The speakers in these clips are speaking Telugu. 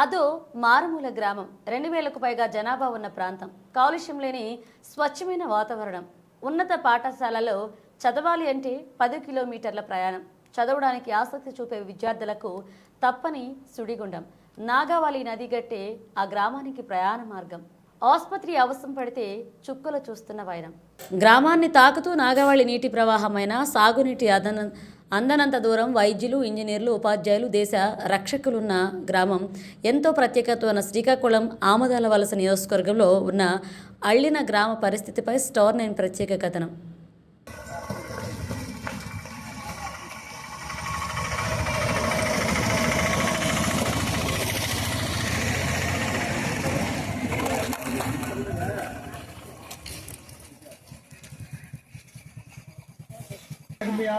అదో మారుమూల గ్రామం. రెండు వేలకు పైగా జనాభా ఉన్న ప్రాంతం. కాలుష్యం లేని స్వచ్ఛమైన వాతావరణం. ఉన్నత పాఠశాలలో చదవాలి అంటే పది కిలోమీటర్ల ప్రయాణం. చదవడానికి ఆసక్తి చూపే విద్యార్థులకు తప్పని సుడిగుండం. నాగావళి నది గట్టే ఆ గ్రామానికి ప్రయాణ మార్గం. ఆసుపత్రి అవసరం పడితే చుక్కలు చూస్తున్న వైరం. గ్రామాన్ని తాకుతూ నాగావళి నీటి ప్రవాహమైన సాగునీటి అదన అందనంత దూరం వైద్యులు ఇంజనీర్లు ఉపాధ్యాయులు దేశ రక్షకులున్న గ్రామం. ఎంతో ప్రత్యేకత ఉన్న శ్రీకాకుళం ఆమదాల వలస నియోజకవర్గంలో ఉన్న అళ్ళిన గ్రామ పరిస్థితిపై స్టార్ నైన్ ప్రత్యేక కథనం.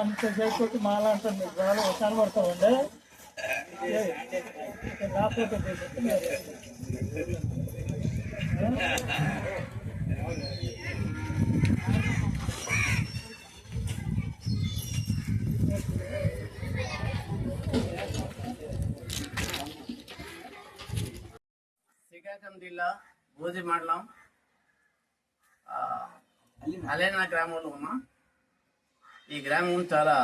మీ అంత చేసి మాలాంటి మీకు బాగా కనబడతా ఉండే రాకపోతే శ్రీకాకుళం జిల్లా భోజి మండలం ఆ, అలేనా గ్రామంలో ఉన్నా. ఈ గ్రామం చాలా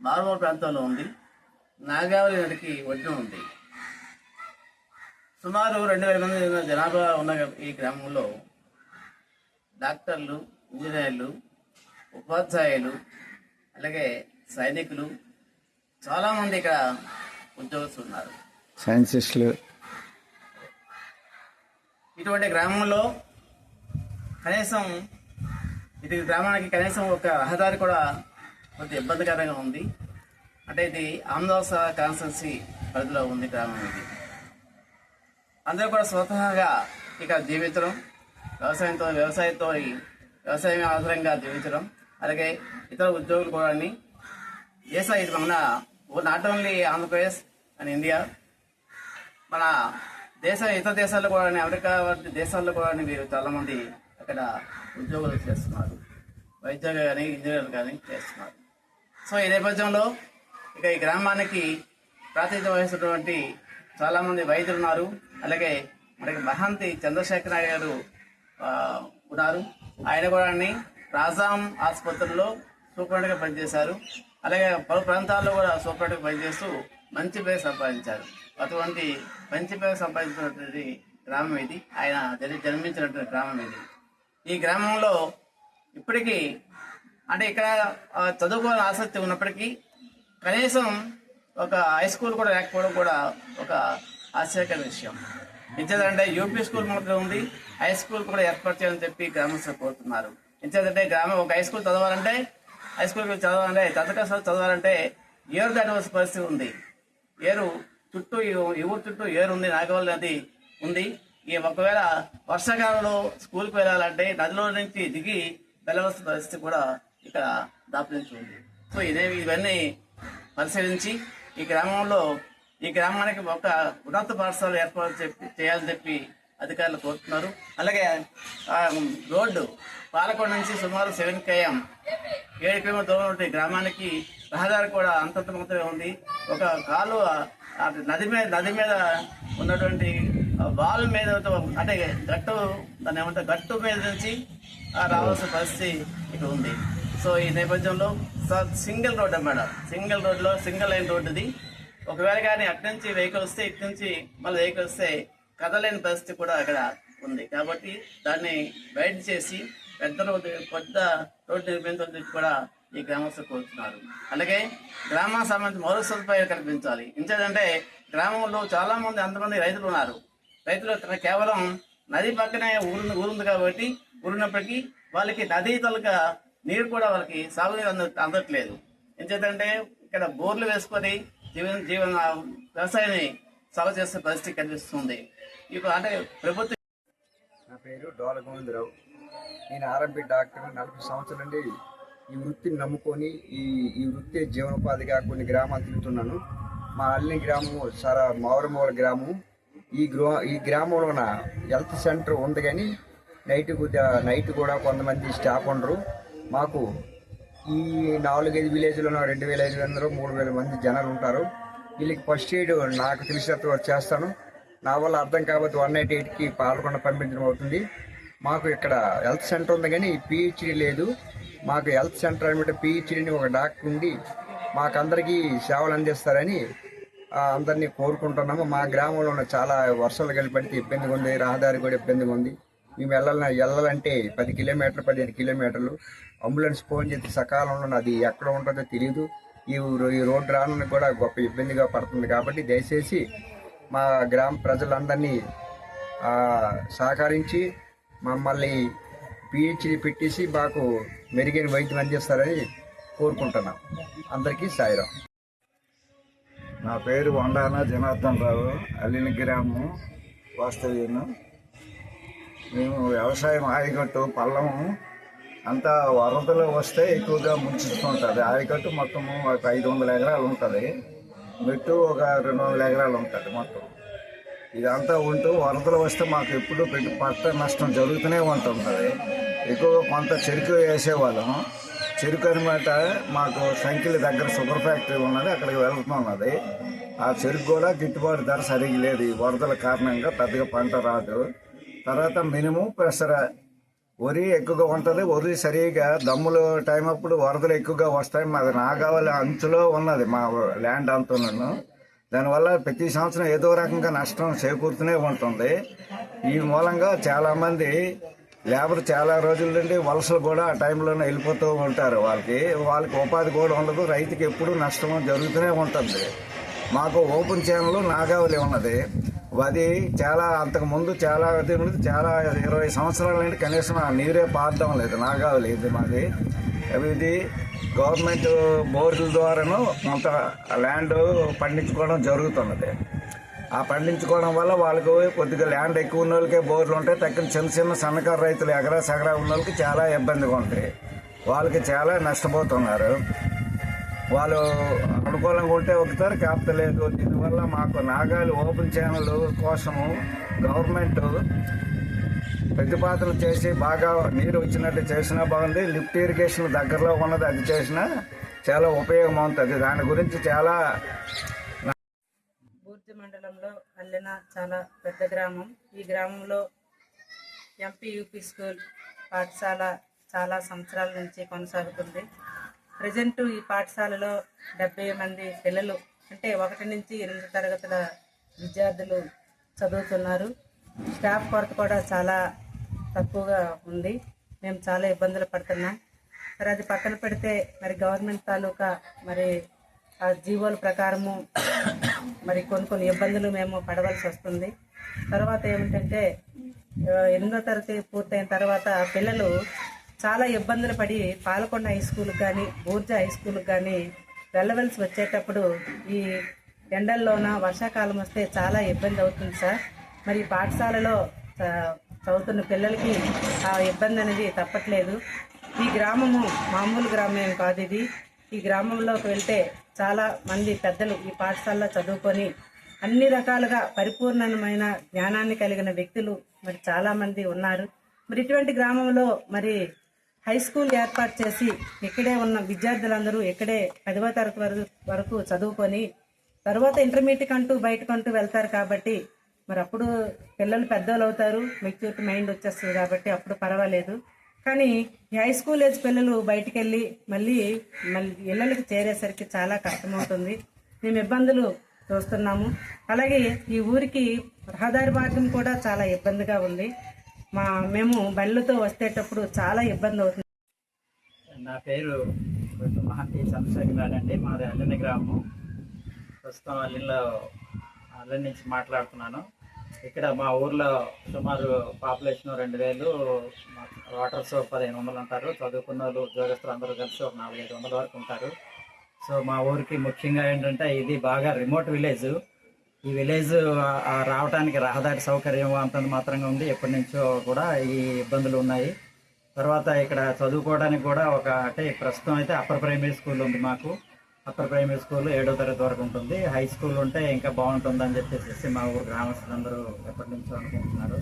మారుమూల ప్రాంతంలో ఉంది. నాగావళి నదికి ఒడ్డున ఉంది. సుమారు రెండు వేల మంది జనాభా ఉన్న ఈ గ్రామంలో డాక్టర్లు ఇంజనీర్లు ఉపాధ్యాయులు అలాగే సైనికులు చాలామంది ఇక్కడ ఉద్యోగస్తులు ఉన్నారు సైంటిస్టులు. ఇటువంటి గ్రామంలో కనీసం ఇది గ్రామానికి కనీసం ఒక రహదారి కూడా కొంచెం ఇబ్బందికరంగా ఉంది. అంటే ఇది ఆంధ్రవలస కాన్స్టెన్సీ పరిధిలో ఉంది గ్రామం ఇది. అందరూ కూడా స్వతహాగా ఇక్కడ జీవించడం వ్యవసాయంతో వ్యవసాయంతో వ్యవసాయం ఆధారంగా జీవించడం అలాగే ఇతర ఉద్యోగులు కూడా దేశ ఇది మన not only Andhra Pradesh and India. మన దేశ ఇతర దేశాల్లో కూడా అమెరికా వంటి దేశాల్లో కూడా వీరు చాలామంది ఇక్కడ అక్కడ ఉద్యోగాలు చేస్తున్నారు. వైద్యులు కానీ ఇంజనీర్లు కానీ చేస్తున్నారు. సో ఈ నేపథ్యంలో ఇక ఈ గ్రామానికి ప్రాతినిధ్యం వహిస్తున్నటువంటి చాలా మంది వైద్యులు ఉన్నారు. అలాగే మనకి మహంతి చంద్రశేఖర్ నాయుడు గారు ఉన్నారు. ఆయన కూడా రాజాం ఆసుపత్రిలో సూపరింటెండెంట్గా పనిచేశారు. అలాగే పలు ప్రాంతాల్లో కూడా సూపరింటెండెంట్గా పనిచేస్తూ మంచి పేరు సంపాదించారు. అటువంటి మంచి పేరు సంపాదించినటువంటి గ్రామం ఇది. ఆయన జన్మించినటువంటి గ్రామం ఇది. ఈ గ్రామంలో ఇప్పటికీ అంటే ఇక్కడ చదువుకోవాలని ఆసక్తి ఉన్నప్పటికీ కనీసం ఒక హై స్కూల్ కూడా లేకపోవడం కూడా ఒక ఆశ్చర్యకర విషయం. ఇంతేదంటే యూపీ స్కూల్ మాత్రం ఉంది హై స్కూల్ కూడా ఏర్పాటు చేయాలని చెప్పి గ్రామస్తులు కోరుతున్నారు. ఇంతేదంటే గ్రామం ఒక హై స్కూల్ చదవాలంటే హై స్కూల్ చదవాలంటే చదవకాశాలు చదవాలంటే ఏరు దాటవలసిన పరిస్థితి ఉంది. ఏరు చుట్టూ ఈ ఈ ఊరు చుట్టూ ఏరు ఉంది నాగవల్లి నది ఉంది. ఈ ఒకవేళ వర్షాకాలంలో స్కూల్కి వెళ్ళాలంటే నదిలో నుంచి దిగి వెళ్ళవలసిన పరిస్థితి కూడా ఇక్కడ దాపురించి ఉంది సో ఇదే ఇవన్నీ పరిశీలించి ఈ గ్రామంలో ఈ గ్రామానికి ఒక ఉన్నత పాఠశాల ఏర్పాటు చెప్పి చేయాలని చెప్పి అధికారులు కోరుతున్నారు. అలాగే రోడ్డు పాలకొండ నుంచి సుమారు సెవెన్ కేఎం ఏడు కిలోమీటర్ దూరం ఉంటే గ్రామానికి రహదారి కూడా అంతంత మాత్రమే ఉంది. ఒక కాలు నది మీద నది మీద ఉన్నటువంటి వాల్ మీద అంటే గట్టు దాన్ని ఏమంటే గట్టు మీద నుంచి ఆ, రావాల్సిన పరిస్థితి ఇక్కడ ఉంది. సో ఈ నేపథ్యంలో స- సింగిల్ రోడ్ అన్నమాట సింగిల్ రోడ్లో సింగిల్ లైన్ రోడ్ ఇది ఒకవేళ కానీ అటు నుంచి వెహికల్ వస్తే ఇటు నుంచి మళ్ళీ వెహికల్ వస్తే కదలేని పరిస్థితి కూడా అక్కడ ఉంది. కాబట్టి దాన్ని బయట చేసి పెద్ద రోడ్డు పెద్ద రోడ్డు నిర్మించాలని కూడా ఈ గ్రామస్తులు కోరుతున్నారు. అలాగే గ్రామానికి సంబంధించి మౌలిక సదుపాయాలు కల్పించాలి. ఇంకేదంటే గ్రామంలో చాలామంది అంతమంది రైతులు ఉన్నారు. రైతులు కేవలం నది పక్కనే ఊరు ఊరుంది కాబట్టి ఊరున్నప్పటికీ వాళ్ళకి నదీ తలక నీరు కూడా వాళ్ళకి సాగునీరు అంద అందట్లేదు. ఎందుకంటే ఇక్కడ బోర్లు వేసుకొని జీవన జీవన వ్యవసాయాన్ని సాగు చేసే పరిస్థితి కనిపిస్తుంది. ఇప్పుడు అంటే ప్రభుత్వం నా పేరు డోల గోవిందరావు. నేను ఆర్ఎంపీ డాక్టర్ నలభై సంవత్సరాల నుండి ఈ వృత్తిని నమ్ముకొని ఈ ఈ వృత్తి జీవనోపాధిగా కొన్ని గ్రామాలు తిరుగుతున్నాను. మా అల్లి గ్రామము చాలా మౌరమౌల గ్రామం ఈ గ్రా ఈ గ్రామంలోన హెల్త్ సెంటర్ ఉంది కానీ నైట్ నైట్ కూడా కొంతమంది స్టాఫ్ ఉండరు. మాకు ఈ నాలుగైదు విలేజ్లో రెండు వేల ఐదు వందలు మూడు వేల మంది జనాలు ఉంటారు. వీళ్ళకి ఫస్ట్ ఎయిడ్ నాకు తెలిసినంత వరకు చేస్తాను. నా వల్ల అర్థం కాబట్టి వన్ నైట్ ఎయిట్కి పాల్గొండ పంపించడం అవుతుంది. మాకు ఇక్కడ హెల్త్ సెంటర్ ఉంది కానీ పిహెచ్డి లేదు. మాకు హెల్త్ సెంటర్ అనమాట పిహెచ్డిని ఒక డాక్టర్ ఉండి మాకందరికీ సేవలు అందిస్తారని అందరినీ కోరుకుంటున్నాము. మా గ్రామంలో ఉన్న చాలా వర్షాలు కలిపడితే ఇబ్బందిగా ఉంది రహదారి కూడా ఇబ్బందిగా ఉంది. మేము వెళ్ళాల వెళ్ళాలంటే పది కిలోమీటర్లు పదిహేను కిలోమీటర్లు. అంబులెన్స్ ఫోన్ చేసి సకాలంలో అది ఎక్కడ ఉంటుందో తెలియదు ఈ రో- ఈ రోడ్డు రావడానికి కూడా గొప్ప ఇబ్బందిగా పడుతుంది కాబట్టి దయచేసి మా గ్రామ ప్రజలందరినీ సహకరించి మమ్మల్ని పిహెచ్డి పెట్టేసి మాకు మెరుగైన వైద్యం అందిస్తారని కోరుకుంటున్నాం. అందరికీ సాయిరాం. నా పేరు వండాన జనార్దన్ రావు అల్లిన గ్రామం వాస్తవ్యను మేము వ్యవసాయం ఆయకట్టు పల్లము అంతా వరదలు వస్తే ఎక్కువగా ముంచుతుంటుంది ఆయకట్టు మొత్తము ఒక ఐదు వందల ఎకరాలు ఉంటుంది. మెట్టు ఒక రెండు వందల ఎకరాలు ఉంటుంది మొత్తం. ఇదంతా ఉంటూ వరదలు వస్తే మాకు ఎప్పుడు పెట్టి పంట నష్టం జరుగుతూనే ఉంటుంది ఎక్కువగా కొంత చెరుకు వేసేవాళ్ళం. చెరుకు అనమాట మాకు సంఖ్యల దగ్గర షుగర్ ఫ్యాక్టరీ ఉన్నది అక్కడికి వెళ్తున్నది ఆ చెరుకు కూడా గిట్టుబాటు ధర సరిగ్గా లేదు. ఈ వరదల కారణంగా పెద్దగా పంట రాదు. తర్వాత మినుము పెసర వరి ఎక్కువగా ఉంటుంది. వరి సరిగా దమ్ములు టైం అప్పుడు వరదలు ఎక్కువగా వస్తాయి. మాది నాగావళి అంచులో ఉన్నది మా ల్యాండ్ అంతున్నాను దానివల్ల ప్రతి సంవత్సరం ఏదో రకంగా నష్టం చేకూరుతూనే ఉంటుంది. ఈ మూలంగా చాలామంది లేబర్ చాలా రోజుల నుండి వలసలు కూడా ఆ టైంలోనే వెళ్ళిపోతూ ఉంటారు వాళ్ళకి. వాళ్ళకి ఉపాధి కూడా ఉండదు రైతుకి ఎప్పుడూ నష్టం జరుగుతూనే ఉంటుంది. మాకు ఓపెన్ ఛానల్ నాగావళి ఉన్నది. అది చాలా అంతకుముందు చాలా చాలా ఇరవై సంవత్సరాల నుండి కనీసం ఆ నీరే పారడం లేదు నాగావళి ఇది మాది. ఇది గవర్నమెంట్ బోర్డుల ద్వారాను కొంత ల్యాండ్ పండించుకోవడం జరుగుతున్నది. ఆ పండించుకోవడం వల్ల వాళ్ళకు కొద్దిగా ల్యాండ్ ఎక్కువ ఉన్న వాళ్ళకే బోర్లు ఉంటాయి తక్కిన చిన్న చిన్న సన్నకారు రైతులు ఎకరా సగరా ఉన్న వాళ్ళకి చాలా ఇబ్బందిగా ఉంటాయి. వాళ్ళకి చాలా నష్టపోతున్నారు. వాళ్ళు అనుకూలంగా ఉంటే ఒకసారి కాపుత లేదు. దీనివల్ల మాకు నాగాలి ఓపెన్ ఛానల్ కోసము గవర్నమెంట్ ప్రతిపాదనలు చేసి బాగా నీరు వచ్చినట్టు చేసినా బాగుంది. లిఫ్ట్ ఇరిగేషన్ దగ్గరలో ఉన్నది అది చేసినా చాలా ఉపయోగం ఉంటుంది దాని గురించి చాలా చాలా పెద్ద గ్రామం. ఈ గ్రామంలో ఎంపీ యూపీ స్కూల్ పాఠశాల చాలా సంవత్సరాల నుంచి కొనసాగుతుంది. ప్రజెంట్ ఈ పాఠశాలలో డెబ్బై మంది పిల్లలు అంటే ఒకటి నుంచి ఎనిమిది తరగతుల విద్యార్థులు చదువుతున్నారు. స్టాఫ్ కొరత కూడా చాలా తక్కువగా ఉంది. మేము చాలా ఇబ్బందులు పడుతున్నాం. మరి అది పక్కన పెడితే మరి గవర్నమెంట్ తాలూకా మరి ఆ జీవోల ప్రకారము మరి కొన్ని కొన్ని ఇబ్బందులు మేము పడవలసి వస్తుంది. తర్వాత ఏమిటంటే ఎనిమిదో తరగతి పూర్తయిన తర్వాత పిల్లలు చాలా ఇబ్బందులు పడి పాలకొండ హై స్కూల్కి కానీ బూర్జా హై స్కూల్కి కానీ వెళ్ళవలసి వచ్చేటప్పుడు ఈ ఎండల్లోన వర్షాకాలం వస్తే చాలా ఇబ్బంది అవుతుంది సార్. మరి పాఠశాలలో చదువుతున్న పిల్లలకి ఆ ఇబ్బంది అనేది తప్పట్లేదు. ఈ గ్రామము మామూలు గ్రామం కాదు ఇది. ఈ గ్రామంలోకి వెళ్తే చాలా మంది పెద్దలు ఈ పాఠశాలలో చదువుకొని అన్ని రకాలుగా పరిపూర్ణమైన జ్ఞానాన్ని కలిగిన వ్యక్తులు మరి చాలా మంది ఉన్నారు. మరి ఇటువంటి గ్రామంలో మరి హై స్కూల్ ఏర్పాటు చేసి ఇక్కడే ఉన్న విద్యార్థులందరూ ఇక్కడే పదవ తరగతి వరకు వరకు చదువుకొని తర్వాత ఇంటర్మీడియట్ అంటూ బయటకంటూ వెళ్తారు కాబట్టి మరి అప్పుడు పిల్లలు పెద్దోళ్ళు అవుతారు. మెచ్యూరిటీ మైండ్ వచ్చేస్తుంది కాబట్టి అప్పుడు పర్వాలేదు. కానీ ఈ హై స్కూల్ ఏజ్ పిల్లలు బయటికి వెళ్ళి మళ్ళీ మళ్ళీ ఇళ్ళకి చేరేసరికి చాలా కష్టమవుతుంది. మేము ఇబ్బందులు చూస్తున్నాము. అలాగే ఈ ఊరికి రహదారి మార్గం కూడా చాలా ఇబ్బందిగా ఉంది. మా మేము బండ్లతో వచ్చేటప్పుడు చాలా ఇబ్బంది అవుతుంది. నా పేరు మహంతి చంద్రశేఖర్ అండి. మాది అల్లని గ్రామం ప్రస్తుతం అల్లిలో అల్లి నుంచి మాట్లాడుతున్నాను. ఇక్కడ మా ఊర్లో సుమారు పాపులేషన్ రెండు వేలు వాటర్స్ పదిహేను వందలు ఉంటారు చదువుకున్న వాళ్ళు ఉద్యోగస్తులు అందరూ కలిసి ఒక నాలుగైదు వందల వరకు ఉంటారు. సో మా ఊరికి ముఖ్యంగా ఏంటంటే ఇది బాగా రిమోట్ విలేజ్ ఈ విలేజ్ రావడానికి రహదారి సౌకర్యం అంతంత మాత్రంగా ఉంది. ఎప్పటి నుంచో కూడా ఈ ఇబ్బందులు ఉన్నాయి. తర్వాత ఇక్కడ చదువుకోవడానికి కూడా ఒక అంటే ప్రస్తుతం అయితే అప్పర్ ప్రైమరీ స్కూల్ ఉంది మాకు. అప్పర్ ప్రైమరీ స్కూల్ ఏడో తరగతి వరకు ఉంటుంది. హై స్కూల్ ఉంటే ఇంకా బాగుంటుందని చెప్పేసి మా ఊరు గ్రామస్తులందరూ ఎప్పటి నుంచో అనుకుంటున్నారు.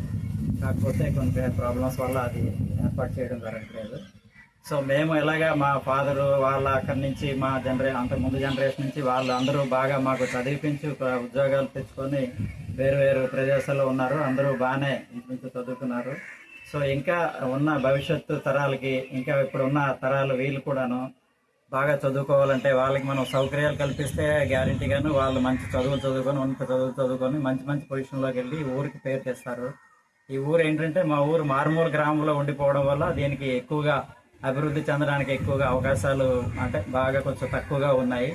కాకపోతే కొన్ని ప్రాబ్లమ్స్ వల్ల అది ఏర్పాటు చేయడం జరగట్లేదు. సో మేము ఎలాగా మా ఫాదరు వాళ్ళ అక్కడి నుంచి మా జనరే అంత ముందు జనరేషన్ నుంచి వాళ్ళు అందరూ బాగా మాకు చదివిపించి ఉద్యోగాలు తెచ్చుకొని వేరు వేరు ప్రదేశాల్లో ఉన్నారు. అందరూ బాగానే ఇంటి చదువుకున్నారు. సో ఇంకా ఉన్న భవిష్యత్తు తరాలకి ఇంకా ఇప్పుడు ఉన్న తరాలు వీళ్ళు కూడాను బాగా చదువుకోవాలంటే వాళ్ళకి మనం సౌకర్యాలు కల్పిస్తే గ్యారంటీగాను వాళ్ళు మంచి చదువులు చదువుకొని ఉన్నత చదువులు చదువుకొని మంచి మంచి పొజిషన్లోకి వెళ్ళి ఊరికి పేరు తెస్తారు. ఈ ఊరు ఏంటంటే మా ఊరు మారుమూల గ్రామంలో ఉండిపోవడం వల్ల దీనికి ఎక్కువగా అభివృద్ధి చెందడానికి ఎక్కువగా అవకాశాలు అంటే బాగా కొంచెం తక్కువగా ఉన్నాయి.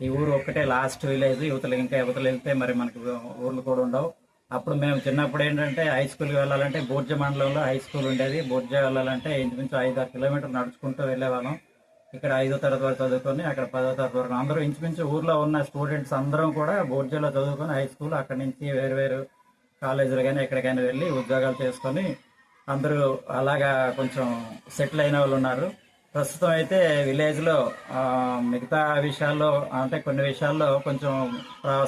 ఈ ఊరు ఒక్కటే లాస్ట్ విలేజ్ యువతలు ఇంకా యువతలు వెళ్తే మరి మనకి ఊర్లు కూడా ఉండవు. అప్పుడు మేము చిన్నప్పుడు ఏంటంటే హై స్కూల్కి వెళ్ళాలంటే బోర్జ మండలంలో హై స్కూల్ ఉండేది. బూర్జ వెళ్ళాలంటే ఇంచుమించు ఐదు ఆరు కిలోమీటర్లు నడుచుకుంటూ వెళ్ళేవాళ్ళం. ఇక్కడ ఐదో తరగతి వరకు చదువుకొని అక్కడ పదో తరగతి వరకు. అందరూ ఇంచుమించు ఊర్లో ఉన్న స్టూడెంట్స్ అందరం కూడా బోర్జలో చదువుకొని హై స్కూల్ అక్కడి నుంచి వేరు వేరు కాలేజీలు కానీ ఎక్కడికైనా వెళ్ళి ఉద్యోగాలు చేసుకొని అందరూ అలాగా కొంచెం సెటిల్ అయిన వాళ్ళు ఉన్నారు. ప్రస్తుతం అయితే విలేజ్లో మిగతా విషయాల్లో అంటే కొన్ని విషయాల్లో కొంచెం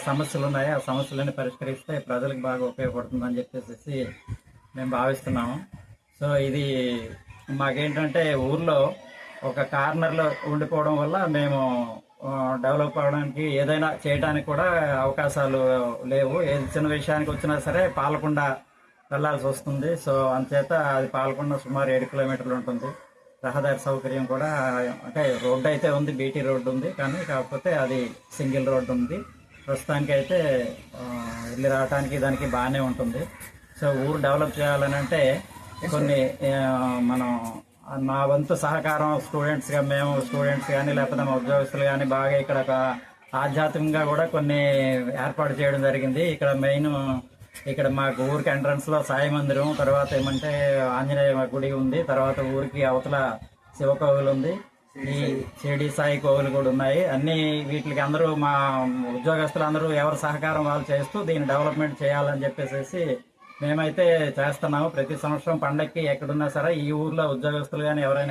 సమస్యలు ఉన్నాయి. ఆ సమస్యలను పరిష్కరిస్తే ప్రజలకు బాగా ఉపయోగపడుతుందని చెప్పేసి మేము భావిస్తున్నాము. సో ఇది మాకేంటంటే ఊర్లో ఒక కార్నర్లో ఉండిపోవడం వల్ల మేము డెవలప్ అవడానికి ఏదైనా చేయడానికి కూడా అవకాశాలు లేవు. ఏది చిన్న విషయానికి వచ్చినా సరే పాలకొండ వెళ్ళాల్సి వస్తుంది. సో అంచేత అది పాలకొండ సుమారు ఏడు కిలోమీటర్లు ఉంటుంది. రహదారి సౌకర్యం కూడా అంటే రోడ్డు అయితే ఉంది బీటీ రోడ్డు ఉంది. కానీ కాకపోతే అది సింగిల్ రోడ్డు ఉంది. ప్రస్తుతానికి అయితే వెళ్ళి రావడానికి దానికి బాగానే ఉంటుంది. సో ఊరు డెవలప్ చేయాలని అంటే కొన్ని మనం మా వంతు సహకారం స్టూడెంట్స్గా మేము స్టూడెంట్స్ కానీ లేకపోతే మా ఉద్యోగస్తులు కానీ బాగా ఇక్కడ ఒక ఆధ్యాత్మికంగా కూడా కొన్ని ఏర్పాటు చేయడం జరిగింది. ఇక్కడ మెయిన్ ఇక్కడ మాకు ఊరికి ఎంట్రన్స్లో సాయి మందిరం తర్వాత ఏమంటే ఆంజనేయ గుడి ఉంది తర్వాత ఊరికి అవతల శివకోవిలు ఉంది ఈ షిరిడి సాయి కోవులు కూడా ఉన్నాయి. అన్ని వీటికి అందరూ మా ఉద్యోగస్తులు అందరూ ఎవరి సహకారం వాళ్ళు చేస్తూ దీన్ని డెవలప్మెంట్ చేయాలని చెప్పేసి మేమైతే చేస్తున్నాము. ప్రతి సంవత్సరం పండక్కి ఎక్కడున్నా సరే ఈ ఊర్లో ఉద్యోగస్తులు కానీ ఎవరైనా